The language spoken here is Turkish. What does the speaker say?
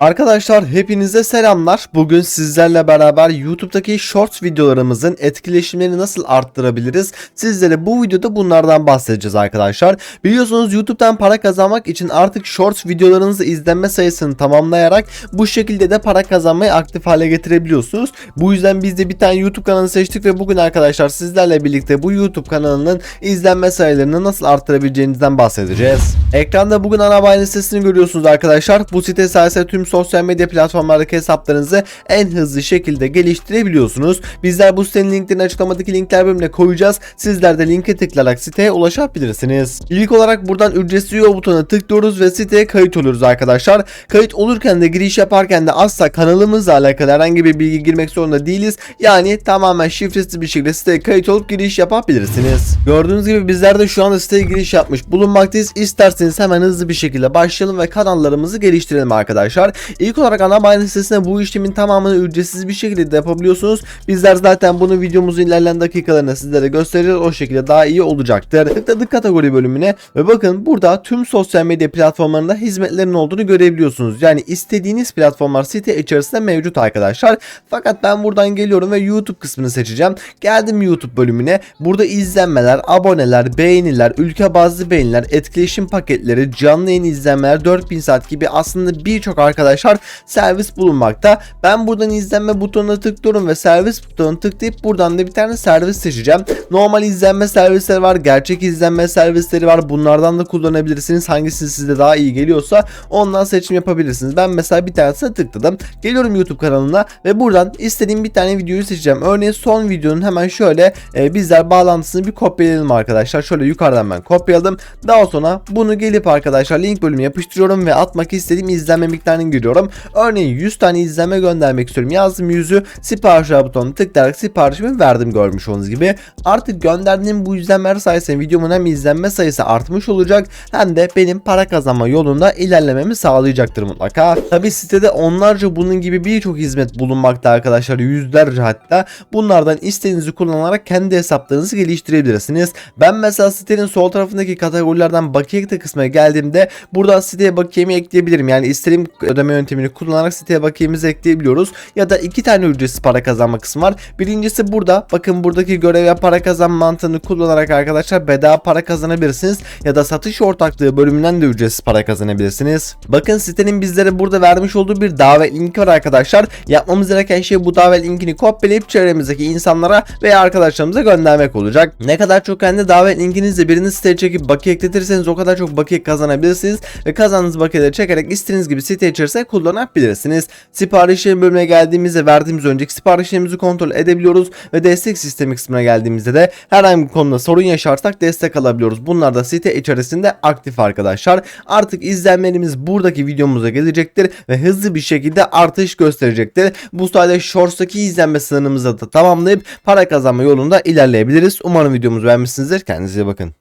Arkadaşlar hepinize selamlar. Bugün sizlerle beraber YouTube'daki Shorts videolarımızın etkileşimlerini nasıl arttırabiliriz? Sizlere bu videoda bunlardan bahsedeceğiz arkadaşlar. Biliyorsunuz YouTube'dan para kazanmak için artık Shorts videolarınızı izlenme sayısını tamamlayarak bu şekilde de para kazanmayı aktif hale getirebiliyorsunuz. Bu yüzden biz de bir tane YouTube kanalı seçtik ve bugün arkadaşlar sizlerle birlikte bu YouTube kanalının izlenme sayılarını nasıl arttırabileceğinizden bahsedeceğiz. Ekranda bugün ana bayani sitesini görüyorsunuz arkadaşlar. Bu site sayesinde tüm sosyal medya platformlardaki hesaplarınızı en hızlı şekilde geliştirebiliyorsunuz. Bizler bu sitenin linklerini açıklamadaki linkler bölümüne koyacağız. Sizler de linke tıklayarak siteye ulaşabilirsiniz. İlk olarak buradan ücretsiz üye butonuna tıklıyoruz ve siteye kayıt oluyoruz arkadaşlar. Kayıt olurken de giriş yaparken de asla kanalımızla alakalı herhangi bir bilgi girmek zorunda değiliz. Yani tamamen şifresiz bir şekilde siteye kayıt olup giriş yapabilirsiniz. Gördüğünüz gibi bizler de şu anda siteye giriş yapmış bulunmaktayız. İsterseniz hemen hızlı bir şekilde başlayalım ve kanallarımızı geliştirelim arkadaşlar. İlk olarak ana bayrak sitesine bu işlemin tamamını ücretsiz bir şekilde de yapabiliyorsunuz. Bizler zaten bunu videomuzun ilerleyen dakikalarında sizlere göstereceğiz. O şekilde daha iyi olacaktır. Tıkladık kategori bölümüne ve bakın burada tüm sosyal medya platformlarında hizmetlerin olduğunu görebiliyorsunuz. Yani istediğiniz platformlar site içerisinde mevcut arkadaşlar. Fakat ben buradan geliyorum ve YouTube kısmını seçeceğim. Geldim YouTube bölümüne. Burada izlenmeler, aboneler, beğeniler, ülke bazlı beğeniler, etkileşim paketleri, canlı yayın izlenmeler, 4000 saat gibi aslında birçok arkadaşlar servis bulunmakta. Ben buradan izlenme butonuna tıklıyorum ve servis butonuna tıklayıp buradan da bir tane servis seçeceğim. Normal izlenme servisleri var, gerçek izlenme servisleri var. Bunlardan da kullanabilirsiniz. Hangisi size daha iyi geliyorsa ondan seçim yapabilirsiniz. Ben mesela bir tanesine tıkladım. Geliyorum YouTube kanalına ve buradan istediğim bir tane videoyu seçeceğim. Örneğin son videonun hemen şöyle e, bizler bağlantısını bir kopyalayalım arkadaşlar. Şöyle yukarıdan ben kopyaladım. Daha sonra bunu gelip arkadaşlar link bölümüne yapıştırıyorum ve atmak istediğim izlenme miktarını giriyorum. Örneğin 100 tane izlenme göndermek istiyorum. Yazdım 100'ü sipariş butonuna tıklayarak siparişimi verdim görmüş olduğunuz gibi. Artık gönderdiğim bu izlenmeler sayesinde videomun hem izlenme sayısı artmış olacak hem de benim para kazanma yolunda ilerlememi sağlayacaktır mutlaka. Tabi sitede onlarca bunun gibi birçok hizmet bulunmakta arkadaşlar. Yüzlerce hatta. Bunlardan istediğinizi kullanarak kendi hesaplarınızı geliştirebilirsiniz. Ben mesela sitenin sol tarafındaki kategorilerden bakiye kısmına geldiğimde buradan siteye bakiyemi ekleyebilirim. Yani istediğim ödeme yöntemini kullanarak siteye bakiyemizi ekleyebiliyoruz. Ya da iki tane ücretsiz para kazanma kısmı var. Birincisi burada. Bakın buradaki görev ve para kazanma mantığını kullanarak arkadaşlar bedava para kazanabilirsiniz. Ya da satış ortaklığı bölümünden de ücretsiz para kazanabilirsiniz. Bakın sitenin bizlere burada vermiş olduğu bir davet linki var arkadaşlar. Yapmamız gereken şey bu davet linkini kopyalayıp çevremizdeki insanlara veya arkadaşlarımıza göndermek olacak. Ne kadar çok kendi davet linkinizle birini siteye çekip bakiye ekletirseniz o kadar çok bakiye kazanabilirsiniz ve kazandığınız bakiyeleri çekerek istediğiniz gibi site içerisinde kullanabilirsiniz. Siparişlerin bölümüne geldiğimizde verdiğimiz önceki siparişlerimizi kontrol edebiliyoruz ve destek sistemi kısmına geldiğimizde de herhangi bir konuda sorun yaşarsak destek alabiliyoruz. Bunlar da site içerisinde aktif arkadaşlar. Artık izlenmelerimiz buradaki videomuza gelecektir ve hızlı bir şekilde artış gösterecektir. Bu sayede Shorts'taki izlenme sınırımızı da tamamlayıp para kazanma yolunda ilerleyebiliriz. Umarım videomuzu beğenmişsinizdir. Kendinize bakın.